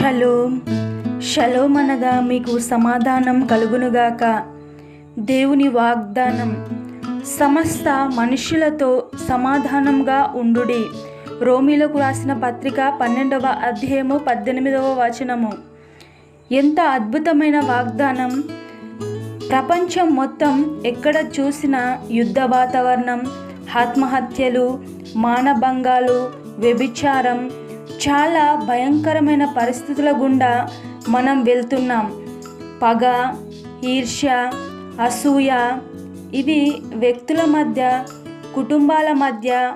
Shalom. Shalom అనగా మీకు సమాధానం కలుగునుగాక. దేవుని వాగ్దానం సమస్త మనుషులతో సమాధానంగా ఉండుడి. రోమిలకు రాసిన పత్రిక పన్నెండవ అధ్యాయము పద్దెనిమిదవ వచనము. ఎంత అద్భుతమైన వాగ్దానం! ప్రపంచం మొత్తం ఎక్కడ చూసినా యుద్ధ వాతావరణం ఆత్మహత్యలు మానభంగాలు వ్యభిచారం చాలా భయంకరమైన పరిస్థితుల గుండా మనం వెళ్తున్నాం. పగ ఈర్ష్య అసూయ ఇవి వ్యక్తుల మధ్య కుటుంబాల మధ్య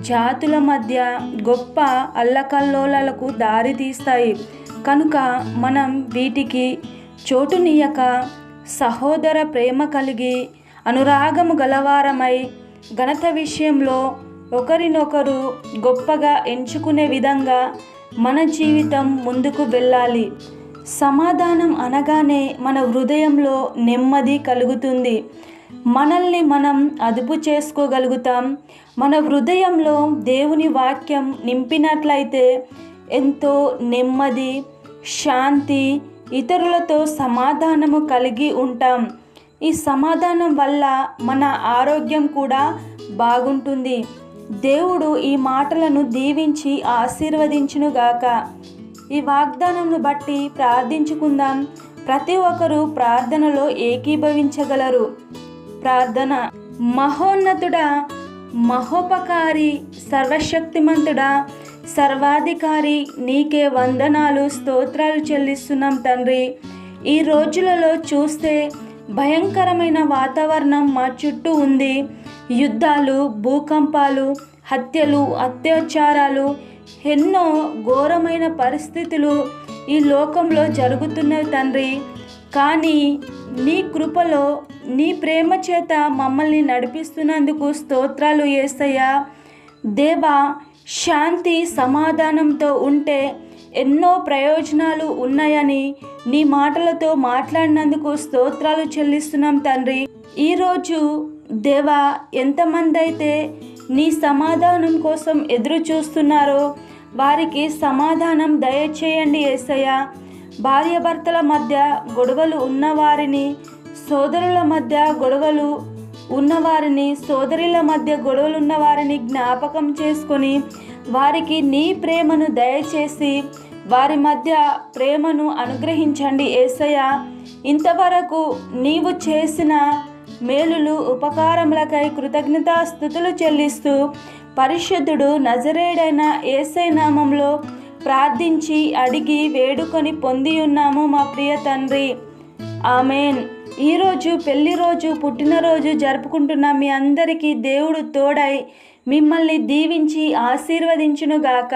జాతుల మధ్య గొప్ప అల్లకల్లోలకు దారితీస్తాయి కనుక మనం వీటికి చోటునీయక సహోదర ప్రేమ కలిగి అనురాగము గలవారమై ఘనత విషయంలో ఒకరినొకరు గొప్పగా ఎంచుకునే విధంగా మన జీవితం ముందుకు వెళ్ళాలి. సమాధానం అనగానే మన హృదయంలో నెమ్మది కలుగుతుంది. మనల్ని మనం అదుపు చేసుకోగలుగుతాం. మన హృదయంలో దేవుని వాక్యం నింపినట్లయితే ఎంతో నెమ్మది శాంతి ఇతరులతో సమాధానము కలిగి ఉంటాం. ఈ సమాధానం వల్ల మన ఆరోగ్యం కూడా బాగుంటుంది. దేవుడు ఈ మాటలను దీవించి ఆశీర్వదించునుగాక. ఈ వాగ్దానంను బట్టి ప్రార్థించుకుందాం. ప్రతి ఒక్కరూ ప్రార్థనలో ఏకీభవించగలరు. ప్రార్థన మహోన్నతుడా మహోపకారి సర్వశక్తిమంతుడా సర్వాధికారి నీకే వందనాలు స్తోత్రాలు చెల్లిస్తున్నాం తండ్రి. ఈ రోజులలో చూస్తే భయంకరమైన వాతావరణం మా చుట్టూ ఉంది. యుద్ధాలు భూకంపాలు హత్యలు అత్యాచారాలు ఎన్నో ఘోరమైన పరిస్థితులు ఈ లోకంలో జరుగుతున్నవి తండ్రి. కానీ నీ కృపలో నీ ప్రేమ చేత మమ్మల్ని నడిపిస్తున్నందుకు స్తోత్రాలు ఏసయ్యా. దేవా శాంతి సమాధానంతో ఉంటే ఎన్నో ప్రయోజనాలు ఉన్నాయని నీ మాటలతో మాట్లాడినందుకు స్తోత్రాలు చెల్లిస్తున్నాం తండ్రి. ఈరోజు దేవా ఎంతమంది అయితే నీ సమాధానం కోసం ఎదురు చూస్తున్నారో వారికి సమాధానం దయచేయండి ఏసయ్య. భార్యాభర్తల మధ్య గొడవలు ఉన్నవారిని సోదరుల మధ్య గొడవలు ఉన్నవారిని సోదరుల మధ్య గొడవలు ఉన్నవారిని జ్ఞాపకం చేసుకొని వారికి నీ ప్రేమను దయచేసి వారి మధ్య ప్రేమను అనుగ్రహించండి ఏసయ్య. ఇంతవరకు నీవు చేసిన మేలులు ఉపకారములకై కృతజ్ఞతాస్థుతులు చెల్లిస్తూ పరిశుద్ధుడు నజరేడైన ఏసై నామంలో ప్రార్థించి అడిగి వేడుకొని పొంది ఉన్నాము మా ప్రియ తండ్రి. ఆమెన్. ఈరోజు పెళ్ళి రోజు పుట్టినరోజు జరుపుకుంటున్న మీ అందరికీ దేవుడు తోడై మిమ్మల్ని దీవించి ఆశీర్వదించునుగాక.